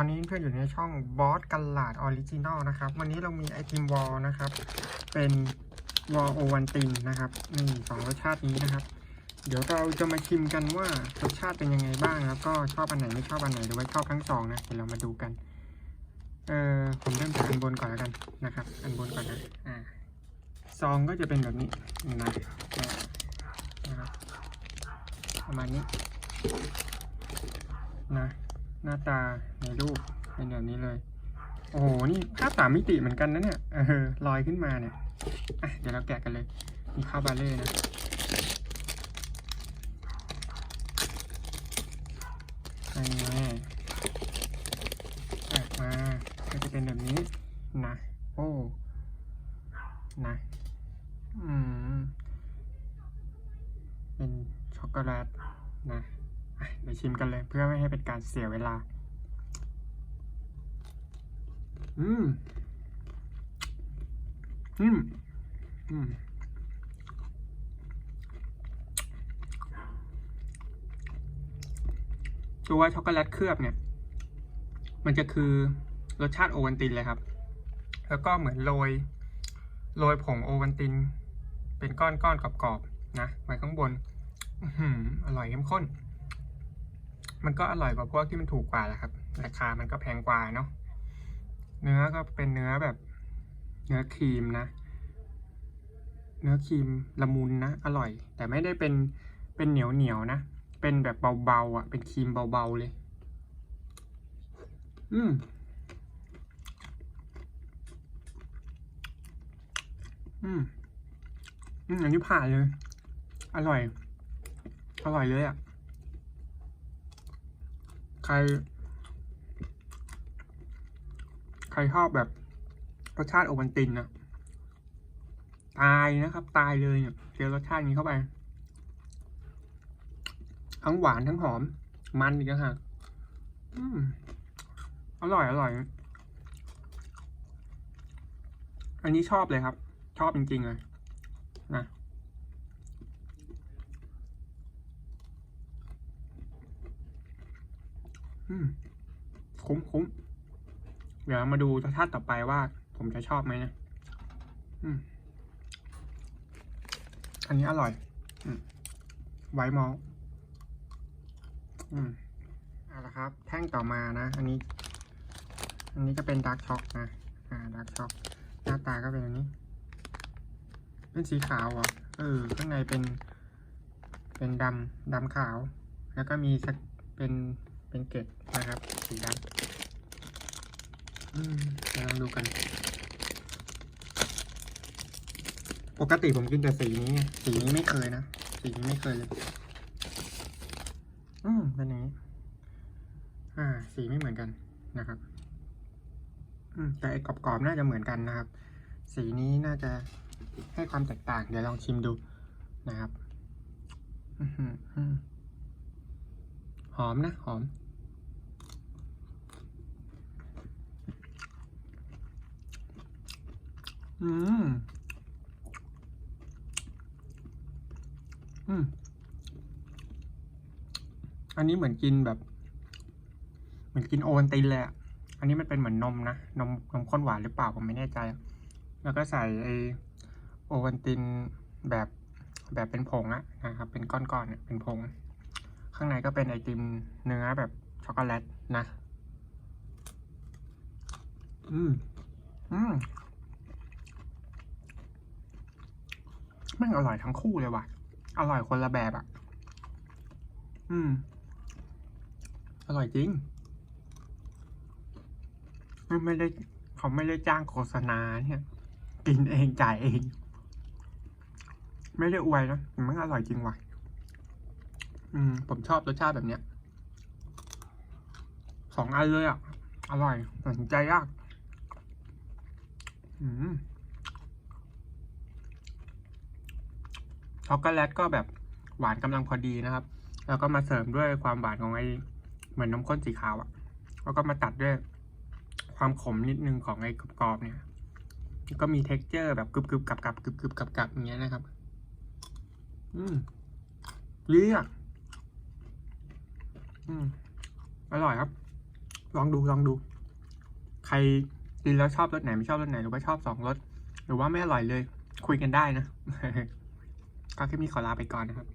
อนนี้เพื่อนอยู่ในช่องบอสกันลาดออริจินอลนะครับ วันนี้เรามีไอติมวอลนะครับ เป็นวอลโอวันตินนะครับนี่สองรสชาตินี้นะครับ เดี๋ยวเราจะมาชิมกันว่ารสชาติเป็นยังไงบ้างแล้วก็ชอบอันไหนไม่ชอบอันไหนหรือว่าชอบทั้งสองนะเดี๋ยวเรามาดูกัน เออผมเริ่มจากอันบนก่อนแล้วกันนะครับ อันบนก่อนนะอ่าซองก็จะเป็นแบบนี้นะอ่นะครับประมาณนี้นะ หน้าตาในรูปเป็นแบบนี้เลย โอ้โห นี่ภาพสามมิติเหมือนกันนะเนี่ย เออลอยขึ้นมาเนี่ยอะเดี๋ยวเราแกะกันเลย มีข้าวบาเล่นะ อันนี้แกะมาก็จะเป็นแบบนี้นะ โอ้ นะ อืม เป็นช็อกโกแลตนะอะ เดี๋ยวชิมกันเลยเพื่อไม่ให้เป็นการเสียเวลา อืมอืมอืมตัวช็อกโกแลตเคลือบเนี่ย มันจะคือรสชาติโอวัลตินเลยครับ แล้วก็เหมือนโรย โรยผงโอวัลติน เป็นก้อนๆกรอบๆนะไว้ข้างบนออร่อยเข้มข้น มันก็อร่อยกว่าพวกที่มันถูกกว่าแหละครับ ราคามันก็แพงกว่าเนาะเนื้อก็เป็นเนื้อแบบ เนื้อครีมนะ เนื้อครีมละมุนนะอร่อย แต่ไม่ได้เป็นเป็นเหนียวเหนียวนะ เป็นแบบเบาๆอะ เป็นครีมเบาๆเลย อืมอืม อืม อันนี้ผ่านเลย อร่อย อร่อยเลยอะ ใคร ใครชอบแบบรสชาติโอวัลตินนะตายนะครับ ตายเลยเนี่ยเจอรสชาตินี้เข้าไป ทั้งหวานทั้งหอม มันอีกนะฮะอืมอร่อยอร่อย อันนี้ชอบเลยครับ ชอบจริงๆเลยนะ อืม คุ้มคุ้มเดี๋ยวมาดูรสชาติต่อไปว่า ผมจะชอบไหมนะอันนี้อร่อยอไวมอลอืมเอาละครับ แท่งต่อมานะ อันนี้ อันนี้จะเป็นดาร์กช็อกนะ อ่าดาร์กช็อกหน้าตาก็เป็นอันนี้ เป็นสีขาวอะ เออ ข้างในเป็น เป็นดำดำขาว แล้วก็มีสักเป็น เป็นเกล็ดนะครับ สีดำอืมเดี๋ยวลองดูกัน ปกติผมกินแต่สีนี้ สีนี้ไม่เคยนะ สีนี้ไม่เคยเลย อืมเป็นอย่างนี้ อ่า สีไม่เหมือนกันนะครับ อืมแต่ไอ้กรอบๆน่าจะเหมือนกันนะครับ สีนี้น่าจะให้ความแตกต่าง เดี๋ยวลองชิมดูนะครับอือหืออืมหอมนะ หอม อืม อืม อันนี้เหมือนกินแบบ เหมือนกินโอวัลตินเลยอะอันนี้มันเป็นเหมือนนมนะ นมนมข้นหวานหรือเปล่าผมไม่แน่ใจ แล้วก็ใส่ไอโอวัลตินแบบแบบเป็นผงอะนะครับ เป็นก้อนๆเป็นผง ข้างในก็เป็นไอติมเนื้อแบบช็อกโกแลตนะ อืม อืมแม่ งอร่อยทั้งคู่เลยว่ะ อร่อยคนละแบบอะ อืม อร่อยจริงไม่ไม่ได้ เขาไม่ได้จ้างโฆษณาเนี่ย กินเองจ่ายเอง ไม่ได้อวยนะแต่มันอร่อยจริงว่ะ อืม ผมชอบรสชาติแบบเนี้ยสองอันเลยอะ อร่อยตัดสินใจยาก อืม ช็อกโกแลตก็แบบหวานกำลังพอดีนะครับ แล้วก็มาเสริมด้วยความหวานของไอเหมือนน้ำข้นสีขาวอะ่ะ แล้วก็มาตัดด้วยความขมนิดนึงของไอ้กรอบเนี่ย ก็มีเท็กเจอร์แบบกรึบกรึบกับกับกรึบกรึบกับกับอย่างเงี้ยนะครับ อืมเลี่ะอืมอร่อยครับ ลองดูลองดู ใครกินแล้วชอบรสไหนไม่ชอบรสไหนหรือว่าชอบสองรสหรือว่าไม่อร่อยเลย คุยกันได้นะ ก็คลิปนี้ขอลาไปก่อนนะครับ